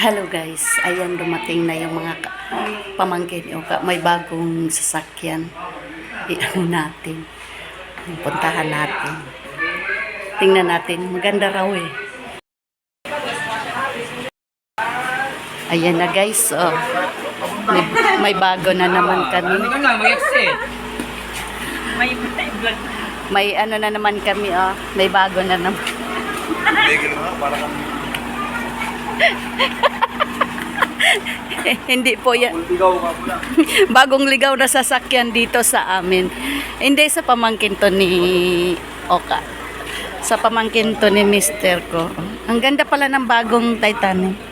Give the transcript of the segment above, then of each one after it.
Hello guys, ayan dumating na yung mga pamangkin o ka- may bagong sasakyan. Iano natin. Puntahan natin. Tingnan natin, maganda raw eh. Ayan na guys, oh. May, may bago na naman kami. Ano. May. May ano na naman kami, oh. May bago na naman. Hindi po yan. Ligaw ka po lang. bagong ligaw na sasakyan dito sa amin. Hindi sa pamangkin to ni Oka. Sa pamangkin to ni Mister ko. Ang ganda pala ng bagong Titanic.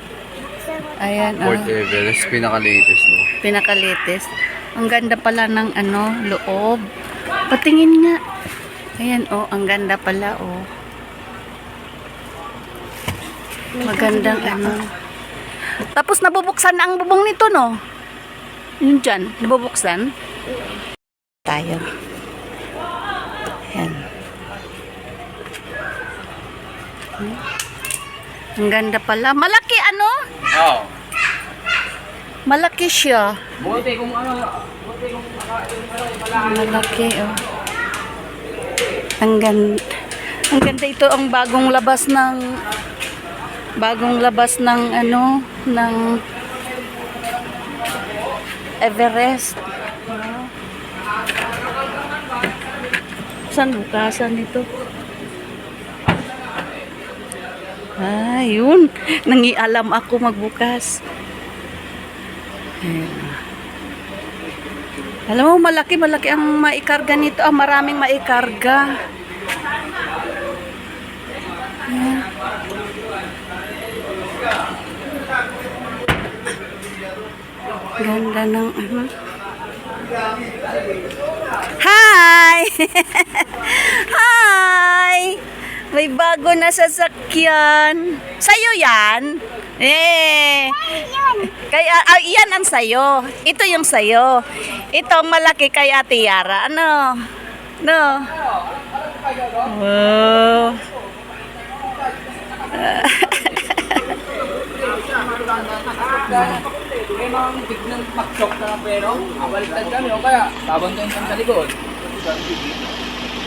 Ayan, oh, Fort Everest, pinaka-latest no? pinakalitis. Ang ganda pala ng ano, loob. Patingin nga. Ayan, oh, ang ganda pala, oh. Magandang ano. Tapos nabubuksan na ang bubong nito, no? Yun dyan, nabubuksan. Tayo. Ayan. Hmm. Ang ganda pala. Malaki ano? Oo. Malaki siya. Buti kung ano, buti kung Malaki, oh. Ang ganda. Ang ganda ito ang bagong labas ng bagong labas ng ano ng Everest. Saan bukasan ito? Ah, yun. Nangialam ako magbukas. Ayan. Alam mo, malaki, malaki ang maikarga nito. Ah, maraming maikarga. Ayan. Ganda ng ano. Hi! Hi! May bago na sasakyan. Sa'yo yan? Eh. Kaya, ah, yan ang sayo. Ito yung sayo. Ito ang malaki kay Ate Yara. Ano? No? Wow. may mga biglang mag-shock na pero abaliktad kami o kaya babantayin kami sa likod.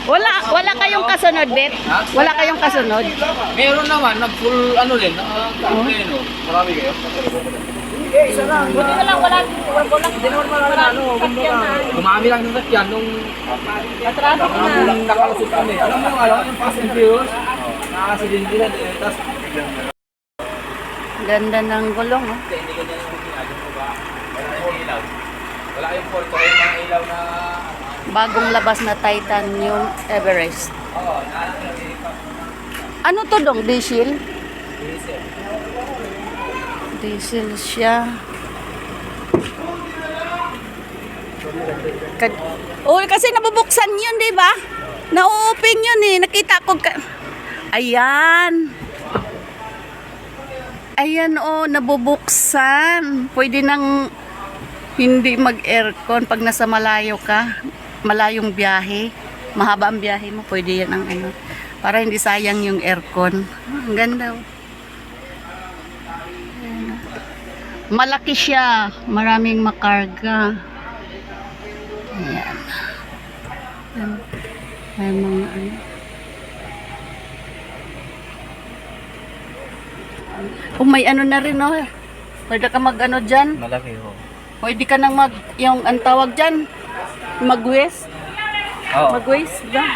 Wala, wala kayong kasunod, Bet? Wala kayong kasunod? Meron naman, nag-full ano din, naka-pleno. Marami kayo? Eh, isa lang. Buti na lang wala wala wala. Wala ano, Gumami lang ng sakyan nung Atraso ko na. nakalusot kami. Alam mo yung alam, yung Fast and Furious, nakakasidente na, eh, tapos Ganda ng gulong, oh. hindi ganyan yung ginagawa mo ba? Wala yung ilaw. Wala yung porto, yung mga ilaw na Bagong labas na Titan yung Everest. Oo, Ano to dong? Diesel? Diesel siya. Kad oh, kasi nabubuksan yun, di ba? Na-open yun eh. Nakita ko ka... Ayan. Ayan oh, nabubuksan. Pwede nang hindi mag-aircon pag nasa malayo ka. Malayong biyahe. Mahaba ang biyahe mo. Pwede yan ang ano. Para hindi sayang yung aircon. Ah, Ang ganda. oh. Malaki siya. Maraming makarga. Ayan. Ayan. Ayan mga ano. Oh, may ano na rin, oh. Pwede ka mag ano dyan. Malaki ho. Pwede ka nang mag, yung ang tawag dyan, mag-west. Oo. Mag-west ba?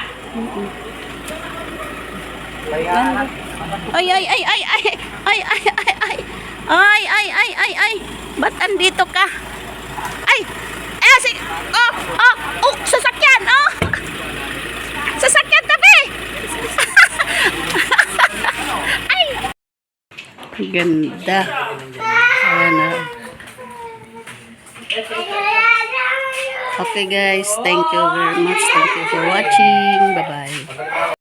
Ay, ay, ay, ay, ay, ay, ay, ay, ay, ay, ay, ay, ay, ay, ba't andito ka? Ay, eh, si, oh, oh, oh, sasakyan, oh, sasakyan tabi. ay, ganda. Ayan na. Okay guys, thank you very much. Thank you for watching. Bye-bye.